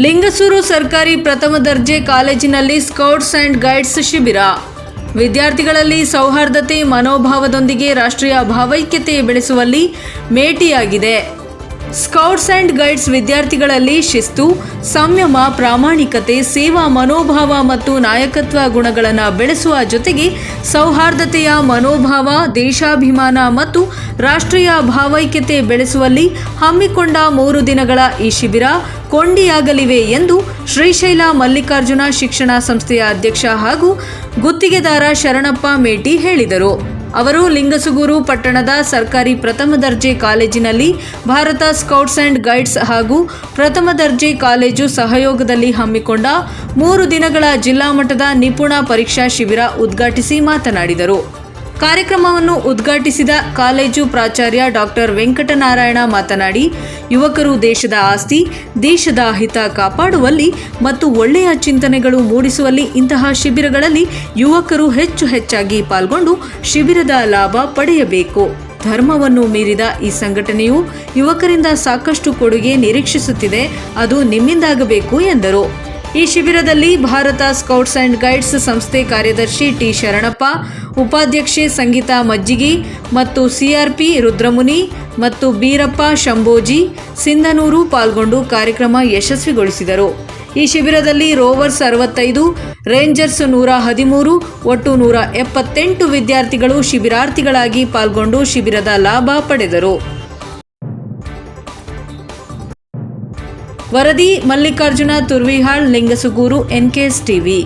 ಲಿಂಗಸೂರು ಸರ್ಕಾರಿ ಪ್ರಥಮ ದರ್ಜೆ ಕಾಲೇಜಿನಲ್ಲಿ ಸ್ಕೌಟ್ಸ್ ಆ್ಯಂಡ್ ಗೈಡ್ಸ್ ಶಿಬಿರ. ವಿದ್ಯಾರ್ಥಿಗಳಲ್ಲಿ ಸೌಹಾರ್ದತೆ, ಮನೋಭಾವದೊಂದಿಗೆ ರಾಷ್ಟ್ರೀಯ ಭಾವೈಕ್ಯತೆ ಬೆಳೆಸುವಲ್ಲಿ ಮೇಟಿಯಾಗಿದೆ. ಸ್ಕೌಟ್ಸ್ ಆ್ಯಂಡ್ ಗೈಡ್ಸ್ ವಿದ್ಯಾರ್ಥಿಗಳಲ್ಲಿ ಶಿಸ್ತು, ಸಂಯಮ, ಪ್ರಾಮಾಣಿಕತೆ, ಸೇವಾ, ಮನೋಭಾವ ಮತ್ತು ನಾಯಕತ್ವ ಗುಣಗಳನ್ನು ಬೆಳೆಸುವ ಜೊತೆಗೆ ಸೌಹಾರ್ದತೆಯ ಮನೋಭಾವ, ದೇಶಾಭಿಮಾನ ಮತ್ತು ರಾಷ್ಟ್ರೀಯ ಭಾವೈಕ್ಯತೆ ಬೆಳೆಸುವಲ್ಲಿ ಹಮ್ಮಿಕೊಂಡ ಮೂರು ದಿನಗಳ ಈ ಶಿಬಿರ ಕೊಂಡಿಯಾಗಲಿವೆ ಎಂದು ಶ್ರೀಶೈಲ ಮಲ್ಲಿಕಾರ್ಜುನ ಶಿಕ್ಷಣ ಸಂಸ್ಥೆಯ ಅಧ್ಯಕ್ಷ ಹಾಗೂ ಗುತ್ತಿಗೆದಾರ ಶರಣಪ್ಪ ಮೇಟಿ ಹೇಳಿದರು. ಅವರು ಲಿಂಗಸುಗೂರು ಪಟ್ಟಣದ ಸರ್ಕಾರಿ ಪ್ರಥಮ ದರ್ಜೆ ಕಾಲೇಜಿನಲ್ಲಿ ಭಾರತ ಸ್ಕೌಟ್ಸ್ ಆ್ಯಂಡ್ ಗೈಡ್ಸ್ ಹಾಗೂ ಪ್ರಥಮ ದರ್ಜೆ ಕಾಲೇಜು ಸಹಯೋಗದಲ್ಲಿ ಹಮ್ಮಿಕೊಂಡ ಮೂರು ದಿನಗಳ ಜಿಲ್ಲಾ ಮಟ್ಟದ ನಿಪುಣ ಪರೀಕ್ಷಾ ಶಿಬಿರ ಉದ್ಘಾಟಿಸಿ ಮಾತನಾಡಿದರು. ಕಾರ್ಯಕ್ರಮವನ್ನು ಉದ್ಘಾಟಿಸಿದ ಕಾಲೇಜು ಪ್ರಾಚಾರ್ಯ ಡಾಕ್ಟರ್ ವೆಂಕಟನಾರಾಯಣ ಮಾತನಾಡಿ, ಯುವಕರು ದೇಶದ ಆಸ್ತಿ, ದೇಶದ ಹಿತ ಕಾಪಾಡುವಲ್ಲಿ ಮತ್ತು ಒಳ್ಳೆಯ ಚಿಂತನೆಗಳು ಮೂಡಿಸುವಲ್ಲಿ ಇಂತಹ ಶಿಬಿರಗಳಲ್ಲಿ ಯುವಕರು ಹೆಚ್ಚು ಹೆಚ್ಚಾಗಿ ಪಾಲ್ಗೊಂಡು ಶಿಬಿರದ ಲಾಭ ಪಡೆಯಬೇಕು. ಧರ್ಮವನ್ನು ಮೀರಿದ ಈ ಸಂಘಟನೆಯು ಯುವಕರಿಂದ ಸಾಕಷ್ಟು ಕೊಡುಗೆ ನಿರೀಕ್ಷಿಸುತ್ತಿದೆ, ಅದು ನಿಮ್ಮಿಂದಾಗಬೇಕು ಎಂದರು. ಈ ಶಿಬಿರದಲ್ಲಿ ಭಾರತ ಸ್ಕೌಟ್ಸ್ ಆ್ಯಂಡ್ ಗೈಡ್ಸ್ ಸಂಸ್ಥೆ ಕಾರ್ಯದರ್ಶಿ ಟಿ ಶರಣಪ್ಪ, ಉಪಾಧ್ಯಕ್ಷೆ ಸಂಗೀತಾ ಮಜ್ಜಿಗಿ ಮತ್ತು ಸಿಆರ್ಪಿ ರುದ್ರಮುನಿ ಮತ್ತು ಬೀರಪ್ಪ ಶಂಭೋಜಿ ಸಿಂಧನೂರು ಪಾಲ್ಗೊಂಡು ಕಾರ್ಯಕ್ರಮ ಯಶಸ್ವಿಗೊಳಿಸಿದರು. ಈ ಶಿಬಿರದಲ್ಲಿ ರೋವರ್ಸ್ ಅರವತ್ತೈದು, ರೇಂಜರ್ಸ್ ನೂರ ಹದಿಮೂರು, ಒಟ್ಟು ನೂರ ಎಪ್ಪತ್ತೆಂಟು ವಿದ್ಯಾರ್ಥಿಗಳು ಶಿಬಿರಾರ್ಥಿಗಳಾಗಿ ಪಾಲ್ಗೊಂಡು ಶಿಬಿರದ ಲಾಭ ಪಡೆದರು. ವರದಿ ಮಲ್ಲಿಕಾರ್ಜುನ ತುರ್ವಿಹಾಳ್ ಲಿಂಗಸುಗೂರು ಎನ್ಕೆಎಸ್ ಟಿವಿ